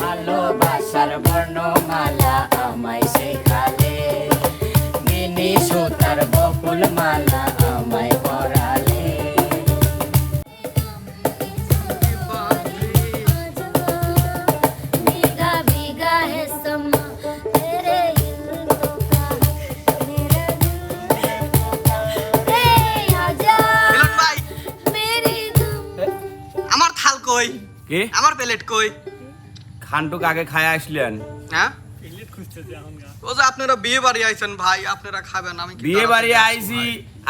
ভালোবাসার বর্ণমালা আমায় শেখালে। মিনি সুতার বকুল মালা আমায় পরালে। ভিগা ভিগা হে সমা তেরে আমার থাল কই? আমার প্লেট কই? খানটুক আগে খায় আসলেন। হ্যাঁ? ও যে আপনারা বিয়ে বাড়ি আইছেন ভাই আপনারা খাবেন আমি বিয়ে বাড়ি আইছি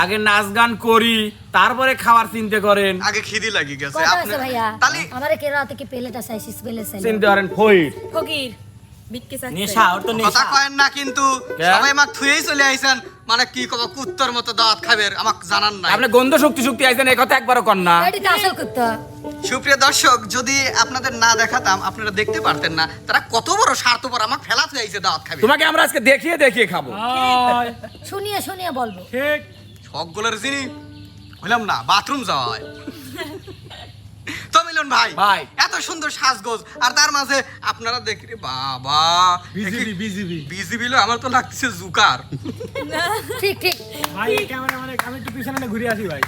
আগে নাচ গান করি তারপরে খাওয়ার চিন্তা করেন। আগে খিদি লাগি গেছে আপনি তালি আমারে কে রাতে কি পেলেটা চাইছিস পেলে চাই চিন্তা করেন ফকির। ফকির। নেশা ওর তো কথা নেশা কয়েন না কিন্তু? সবাই আমাকে থুয়েই চলে আইছেন। মানে কি কব কুত্তর মতো দাঁত খাবে আমাকে জানান নাই। আপনি গন্ধ শক্তি শক্তি আইছেন এই কথা একবারও কর না। এটি তো আসল করতে সুপ্রিয় দর্শক যদি আপনাদের না দেখাতাম আপনারা দেখতে পারতেন না তারা কত বড় স্বার্থপর আমাকে ফেলা থুয়েছে দাঁত খাবে। তোমাকে আমরা আজকে দেখিয়ে দেখিয়ে খাব। শুনিয়ে শুনিয়ে বলব। সকলের যিনি হইলাম না বাথরুম যাওয়া হয়। তো মিলন ভাই ভাই। এত সুন্দর সাজগোজ। আর তার মাঝে আপনারা দেখি বাবা বিজিবি বিজিবি। বিজিবি আমার তো লাগছে জুকার। ঠিক ঠিক। ভাই এই ক্যামেরা মানে আমি একটু পিছনে ঘুরে আসি ভাই।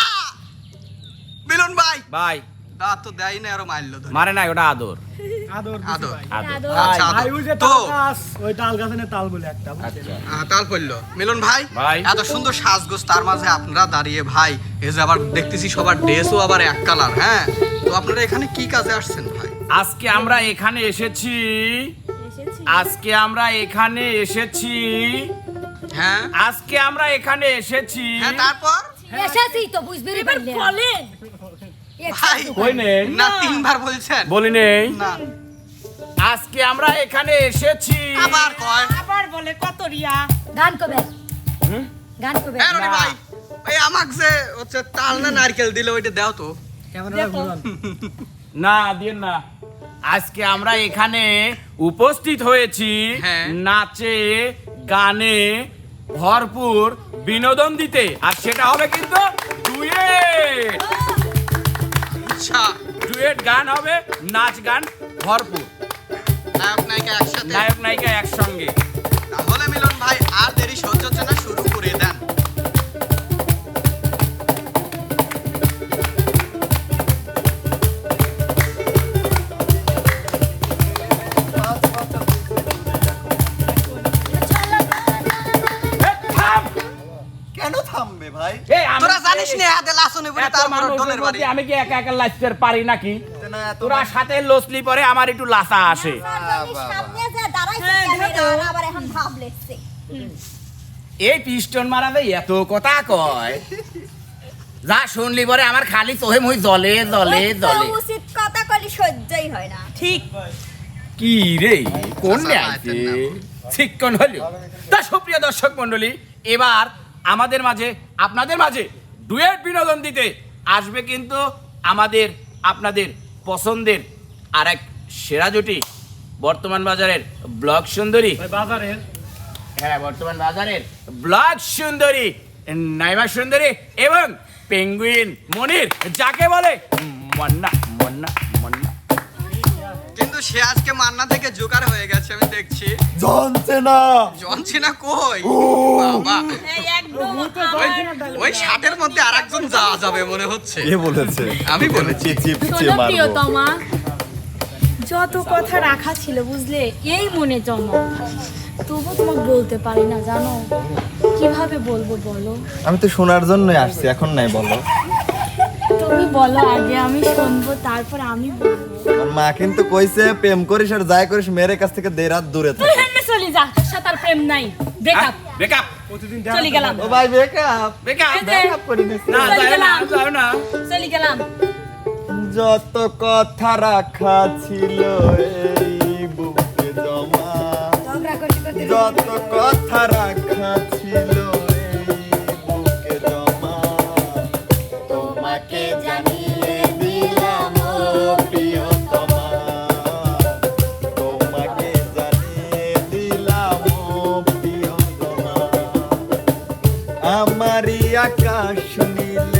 আ! মিলন ভাই। ভাই। দাঁত তো দেয় না আরও মারলো মারে নাই ওটা আদর। আদর দিছি আদর। ভাই। আদর। আচ্ছা ভাই আদর। ওই যে তো তাল গাছ ওই তাল গাছে না তাল বলে একটা বুঝছেন? আহ, তাল পড়ল। মিলন ভাই ভাই। এত সুন্দর সাজগোজ তার মাঝে আপনারা দাঁড়িয়ে ভাই। এই যে আবার দেখতেছি সবার ড্রেসও আবার এক কালার হ্যাঁ? তো আপনারা এখানে কি কাজে আসছেন ভাই? আজকে আমরা এখানে এসেছি। আজকে আমরা এখানে এসেছি। হ্যাঁ? আজকে আমরা এখানে এসেছি। হ্যাঁ তারপর? এসেছি তো বুঝবি রে বলেন। ভাই কই নেই। না তিনবার বলছেন। বলি নেই। না। আজকে আমরা এখানে এসেছি। আবার কয়? আবার বলে কত রিয়া? গান কবে? গান কবে? রনি ভাই এই আমাক যে হচ্ছে তাল না নারকেল দিলে ওইটা দাও তো। না দিন না। আজকে আমরা এখানে উপস্থিত হয়েছি হ্যাঁ। নাচে গানে ভরপুর বিনোদন দিতে। আর সেটা হবে কিন্তু ডুয়েট। আচ্ছা। ডুয়েট গান হবে নাচ গান ভরপুর। নায়ক নায়িকা একসাথে? নায়ক নায়িকা একসঙ্গে। তাহলে মিলন ভাই আর দেরি সহ্য হচ্ছে না শুরু করে দেন। কেন থামবে ভাই? এ, আমি- তোরা জানিস না হাতে লাসনে বলে এত তারপর মানুষের বাড়ি। আমি কি একা একা লাচতে পারি নাকি? তোরা সাথে লসলি পরে আমার একটু লাসা আসে। সামনে যে দাঁড়াইছে হ্যাঁ, ভাব লেখছে এই পিস্টন মারাবে এত কথা কয়। যা শুনলি পরে আমার খালি চোহে মুই জলে জলে জলে। উচিত কথা কলি সহ্যই হয় না। ঠিক। কি রে কোন আচ্ছা, আছে আচ্ছা, শিক্ষণ হলো? তা সুপ্রিয় দর্শক মন্ডলী এবার আমাদের মাঝে আপনাদের মাঝে ডুয়েট বিনোদন দিতে আসবে কিন্তু আমাদের আপনাদের পছন্দের আর এক সেরা জুটি বর্তমান বাজারের ব্লক সুন্দরী। বাজারের। হ্যাঁ বর্তমান বাজারের ব্লক সুন্দরী নাইমা সুন্দরী এবং পেঙ্গুইন মনির যাকে বলে মন্না মন্না। সে আজকে মান্না থেকে জোকার হয়ে গেছে আমি দেখছি। জানছে না জনছি না কই বাবা ওই মধ্যে আরেকজন যাওয়া যাবে মনে হচ্ছে। কে বলেছে? আমি বলেছি। শোনো প্রিয়তমা যত কথা রাখা ছিল বুঝলে? এই মনে জমা তবু তোমাকে বলতে পারি না জানো? কীভাবে বলব বলো? আমি তো শোনার জন্যই আসছি এখন নাই বলো। তুমি বলো আগে আমি শুনব তারপর আমি বলব। আমার মা কিন্তু কইছে প্রেম করিস আর যাই করিস মেয়ের কাছ থেকে দেড় হাত দূরে তুই থাক হেন্ডে চলে যা তোর সাথে আর প্রেম নাই। ব্রেকআপ বেকআপ প্রতিদিন চলে গেলাম। ও ভাই এই যে, বেকআপ করে দিছি না চলে যাও না গেলাম। যাও না। চলে গেলাম। যত কথা রাখা ছিল এই বুকে জমা। ঝগড়া করতে করতে যত কথা রাখা ছিল আমারই আকাশ নীলে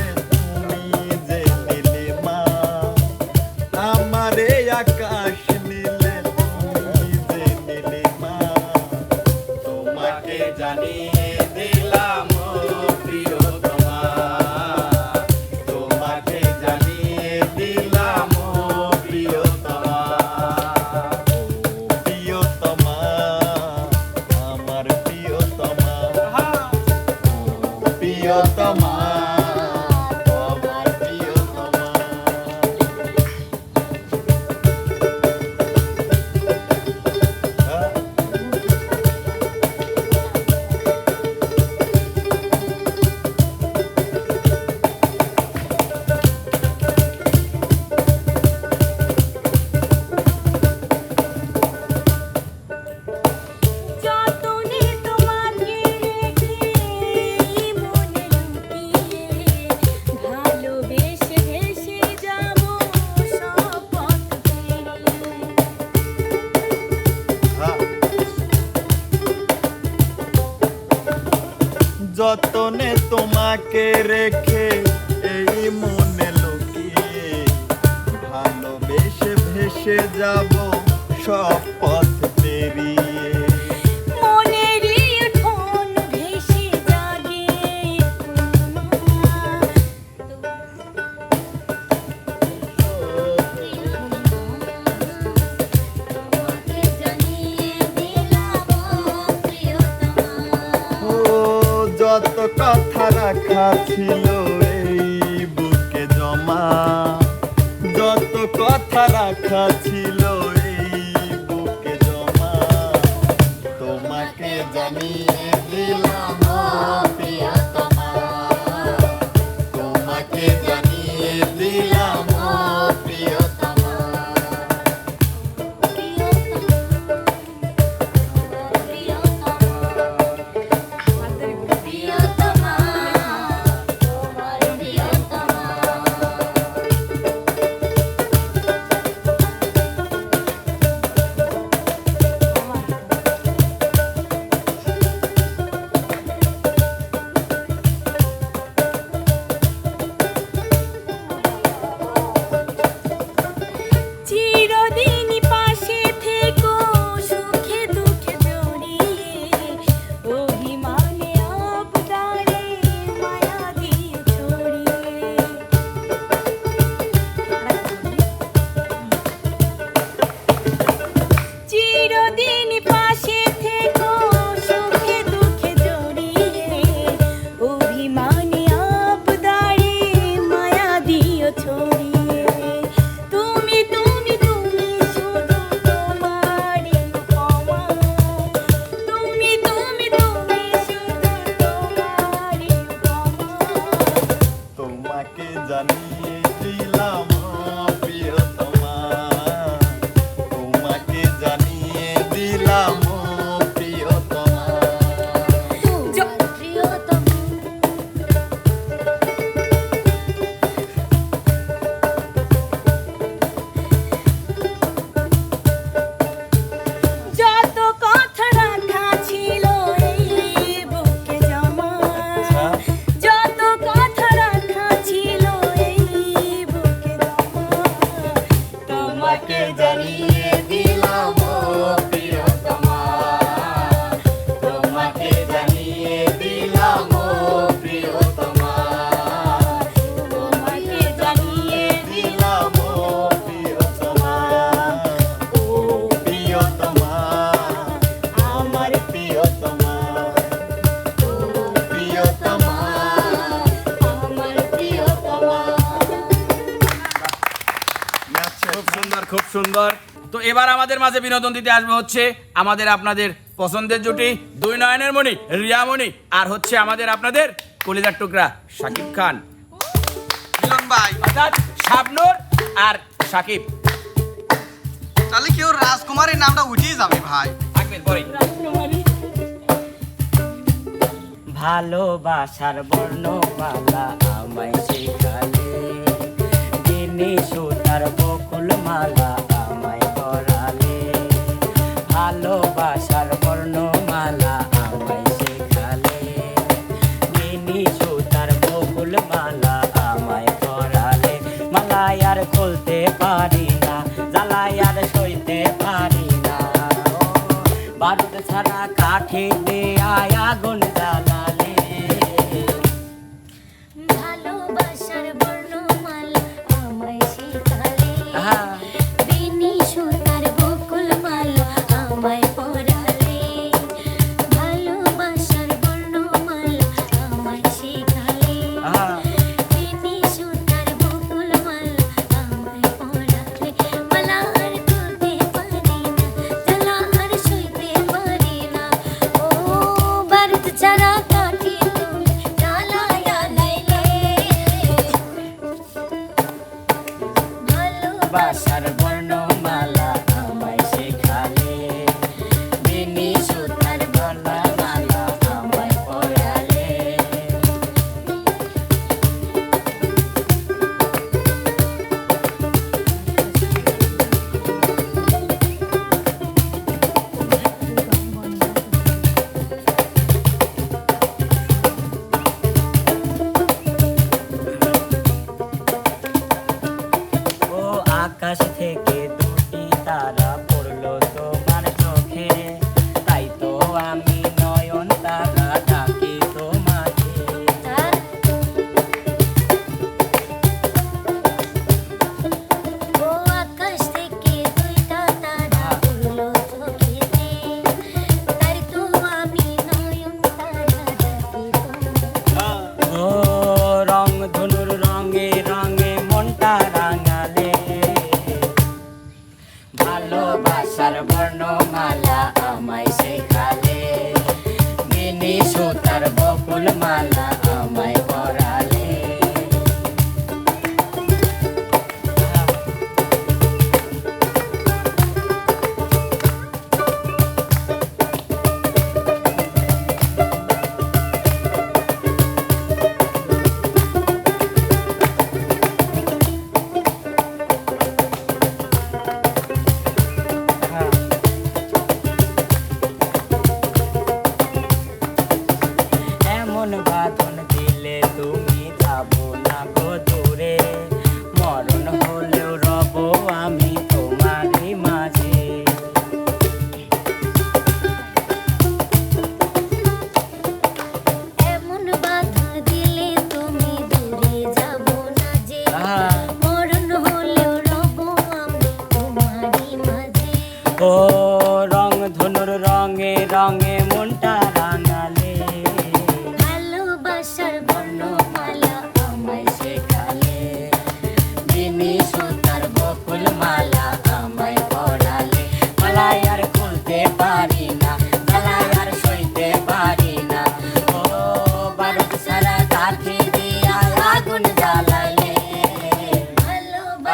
ভেসে যাব সব পথ পেরিয়ে। যত কথা রাখা ছিল কথা ছিল এই বুকে জমা। তোমাকে জানিয়ে দিলাম তোমাকে জানিয়ে দিলাম এবার আমাদের মাঝে বিনোদন দিতে আসবে হচ্ছে আমাদের আপনাদের পছন্দের জুটি দুই নয়নের মণি রিয়ামণি আর হচ্ছে আমাদের আপনাদের কলিদার টুকরা শাকিব খান। মিলন ভাই। অর্থাৎ শাবনুর আর শাকিব। তাহলে কি ওর রাজকুমারের নামটা উঠেই যাবে ভাই? ভালোবাসার বর্ণমালা আমায় শেখালে দিনে সুতার বকুল মালা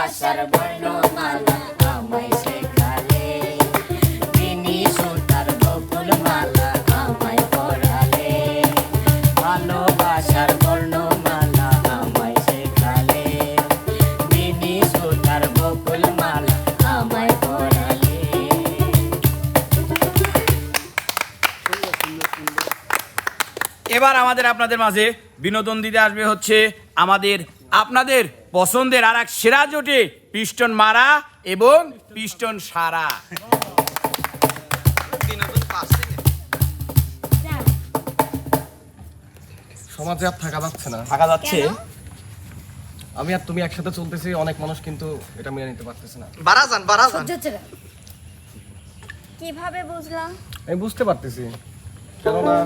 ভালোবাসার বর্ণমালা আমায় শেখালে বিনি সুতার বকুল মালা আমায় পড়ালে ভালোবাসার বর্ণমালা আমায় বিনি সুতার বকুল মালা আমায় পড়ালে এবার আমাদের আপনাদের মাঝে বিনোদন দিতে আসবে হচ্ছে আমাদের, আপনাদের পছন্দের আর এক সেরা জোটে পিস্টন মারা এবং পিস্টন সারা। সমাজে আর থাকা যাচ্ছে না। থাকা যাচ্ছে। আমি আর তুমি একসাথে চলতেছি অনেক মানুষ কিন্তু এটা মেনে নিতে পারতেছে না। বাড়া যান বাড়া যান। কীভাবে বুঝলাম? আমি বুঝতে পারতেছি। কেননা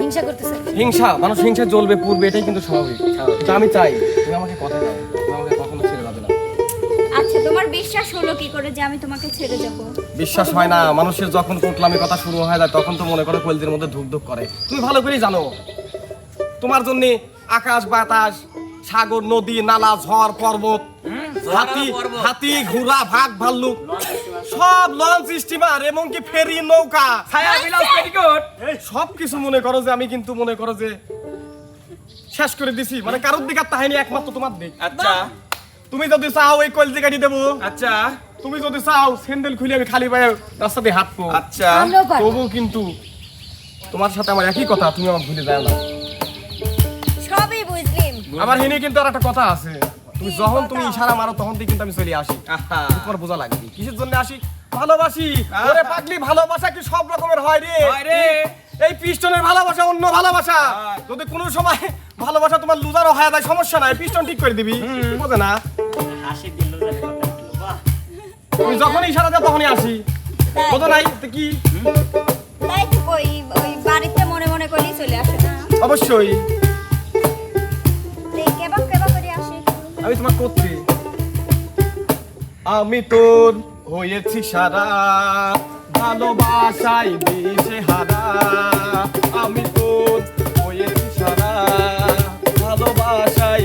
হিংসা করতেছে। হিংসা মানুষ হিংসা জ্বলবে পূর্বে এটাই কিন্তু স্বাভাবিক। কিন্তু আমি চাই তুমি আমাকে কথা দাও তুমি আমাকে কখনো ছেড়ে যাবে না। আচ্ছা তোমার বিশ্বাস হলো কি করে যে আমি তোমাকে ছেড়ে যাব? বিশ্বাস হয় না মানুষের যখন কোটলামি কথা শুরু হয় যায় তখন তো মনে করো কলজির মধ্যে ধুক ধুক করে। তুমি ভালো করেই জানো তোমার জন্য আকাশ বাতাস সাগর নদী নালা ঝড় পর্বত হাতি হাতি ঘোড়া ভাগ ভাল্লুক। সব লঞ্চ স্টিমার এমনকি ফেরি নৌকা। ছায়া বিলাস পেটিকোট। সব কিছু মনে করো যে আমি কিন্তু মনে করো যে শেষ করে দিছি। মানে কারোর দিকে একমাত্র তোমার দিক। আচ্ছা। তুমি যদি চাও এই কলজি গাড়ি দেবো। আচ্ছা। তুমি যদি চাও স্যান্ডেল খুলে আমি খালি পায়ে রাস্তা দিয়ে হাঁটবো। আচ্ছা। তবু কিন্তু তোমার সাথে আমার একই কথা তুমি আমার ভুলে যাও না। সবই বুঝলিম। আমার হিনে কিন্তু আর একটা কথা আছে। তুমি যখন তুমি ইশারা মারো তখন থেকে কিন্তু আমি চলে আসি। তোমার বোঝা লাগবে কিসের জন্য আসি? ভালোবাসি। ওরে পাগলি ভালোবাসা কি সব রকমের হয় রে? এই পিস্টনের ভালোবাসা অন্য ভালোবাসা। যদি কোনো সময় ভালোবাসা তোমার লুজারও হয়ে যায় সমস্যা নাই পিস্টন ঠিক করে দিবি। বোঝে না? হাসি তুমি যখনই ইশারা দাও তখনই আসি। বোঝো নাই? তো কি? তাই তো ওই ওই বাড়িতে মনে মনে করেই চলে আসে না? অবশ্যই। আমি তোমার করছি আমি তোর হয়েছি সারা। ভালোবাসাই দিশে হারা। আমি তোর হয়েছি সারা। ভালোবাসাই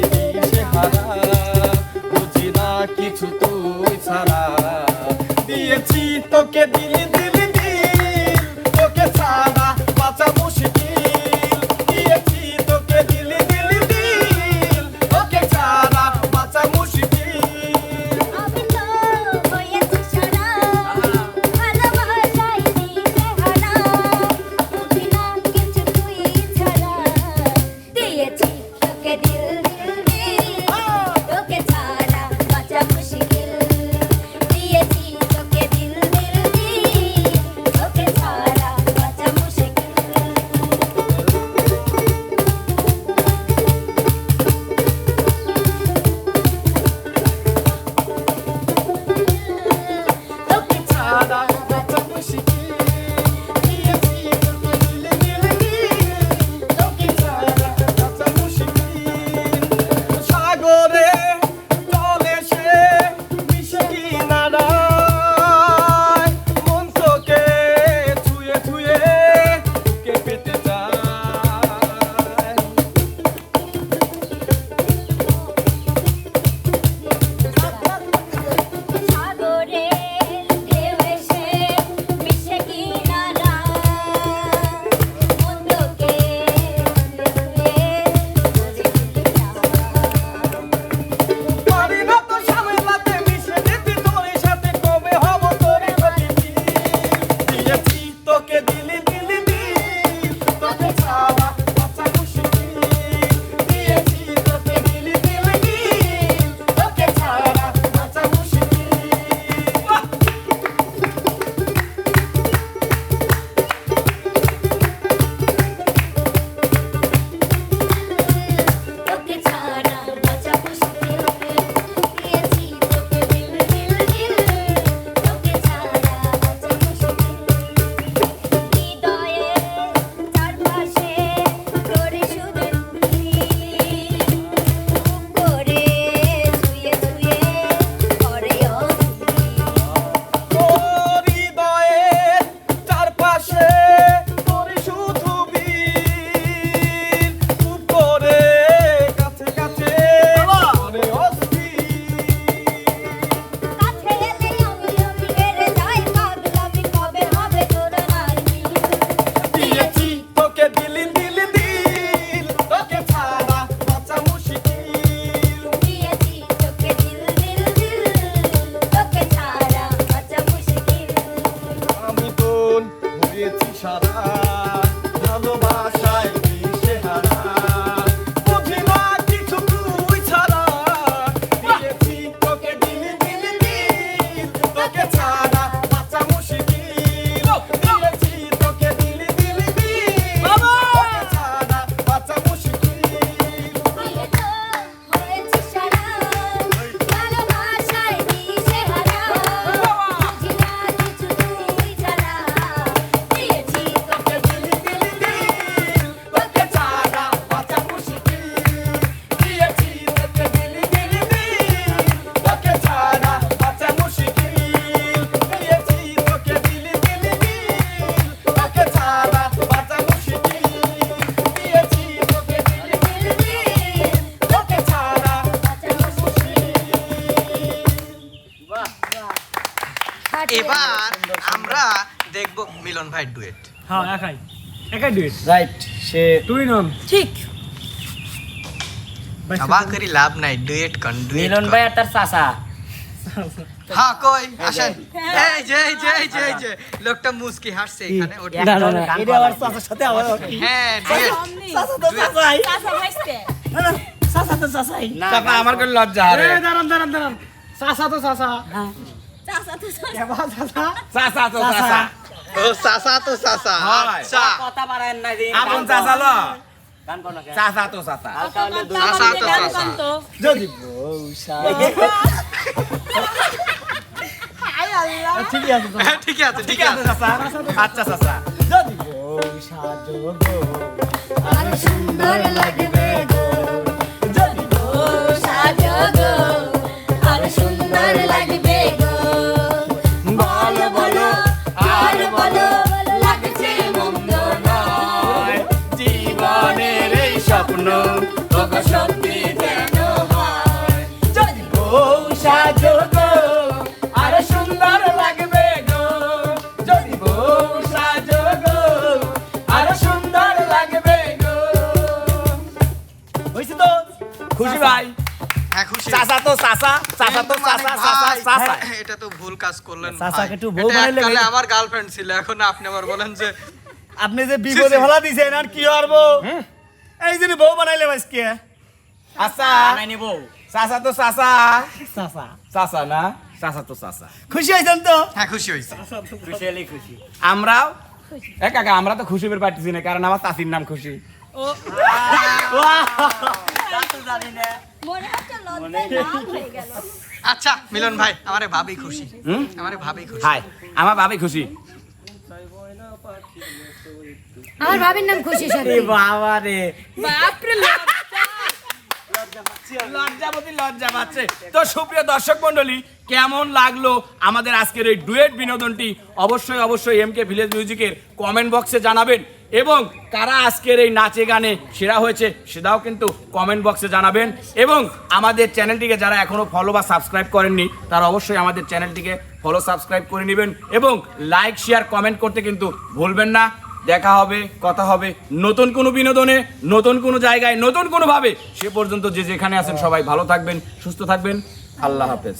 এবার আমরা দেখব মিলন ভাই ডুয়েট। হ্যাঁ একাই। একাই ডুয়েট? রাইট সে তুই নন ঠিক। অবাক করি লাভ নাই ডুয়েট কন ডুয়েট মিলন ভাই আর তার চাচা। হ্যাঁ কই? আসেন। এই যে এই যে এই যে এই যে। লোকটা মুস্কি হাসছে এখানে ওটা না না না। এটা আবার চাচার সাথে আবার হ্যাঁ ডুয়েট। চাচা ভাইস্তে চাচা তো চাচাই। আমার কোন লজ্জা দাঁড়ান দাঁড়ান দাঁড়ান। চাচা তো চাচা। চাচা তো চাচা। চাচা তো চাচা। ও চাচা তো চাচা। আচ্ছা। কথা বাড়ায় নাই রে। আপন চাচা ল। গান কোন না চাচা তো চাচা। চাচা তো চাচা। যদি বউ ঠিকই আছে ঠিকই আছে ঠিকই আছে আছে। চাচা চাচা। যদি বউ সাজো আর সুন্দর লাগবে। খুশি ভাই? হ্যাঁ খুশি। চাচা তো চাচা চাচা তো মানে চাচা চাচা চাচা। হ্যাঁ, এটা তো ভুল কাজ করলেন চাচাকে একটু বউ বানাইলে আমার গার্লফ্রেন্ড ছিল এখন আপনি আবার বলেন যে আপনি যে বিপদে ফেলা দিছেন আর কি পারব এই যে বউ বানাইলে আজকে। আচ্ছা নাই নিব। চাচা তো চাচা। চাচা। চাচা না? চাচা তো চাচা। খুশি হয়েছেন তো? হ্যাঁ খুশি হয়েছে। খুশি। হলে খুশি। আমরাও এ কাকা আমরা তো খুশি হতে পারতেছি না কারণ আমার চাষির নাম খুশি। তা তো মনে হচ্ছে লজ্জায় লাল হয়ে গেল আচ্ছা মিলন ভাই আমারে ভাবি খুশি। হুম? আমারে ভাবি খুশি। হাই আমার ভাবি খুশি। আমার ভাবির নাম খুশি সাথে বাবা রে। বাপরে লজ্জাবতী লজ্জা পাচ্ছে। তো সুপ্রিয় দর্শক মন্ডলী কেমন লাগল আমাদের আজকের এই ডুয়েট বিনোদনটি? অবশ্যই অবশ্যই এম কে ভিলেজ মিউজিকের কমেন্ট বক্সে জানাবেন। এবং কারা আজকের এই নাচে গানে সেরা হয়েছে সেটাও কিন্তু কমেন্ট বক্সে জানাবেন। এবং আমাদের চ্যানেলটিকে যারা এখনও ফলো বা সাবস্ক্রাইব করেননি, তারা অবশ্যই আমাদের চ্যানেলটিকে ফলো সাবস্ক্রাইব করে নেবেন এবং লাইক শেয়ার কমেন্ট করতে কিন্তু ভুলবেন না। দেখা হবে, কথা হবে নতুন কোনো বিনোদনে, নতুন কোনো জায়গায়, নতুন কোনোভাবে। সে পর্যন্ত যে যেখানে আছেন সবাই ভালো থাকবেন, সুস্থ থাকবেন। আল্লাহ হাফেজ।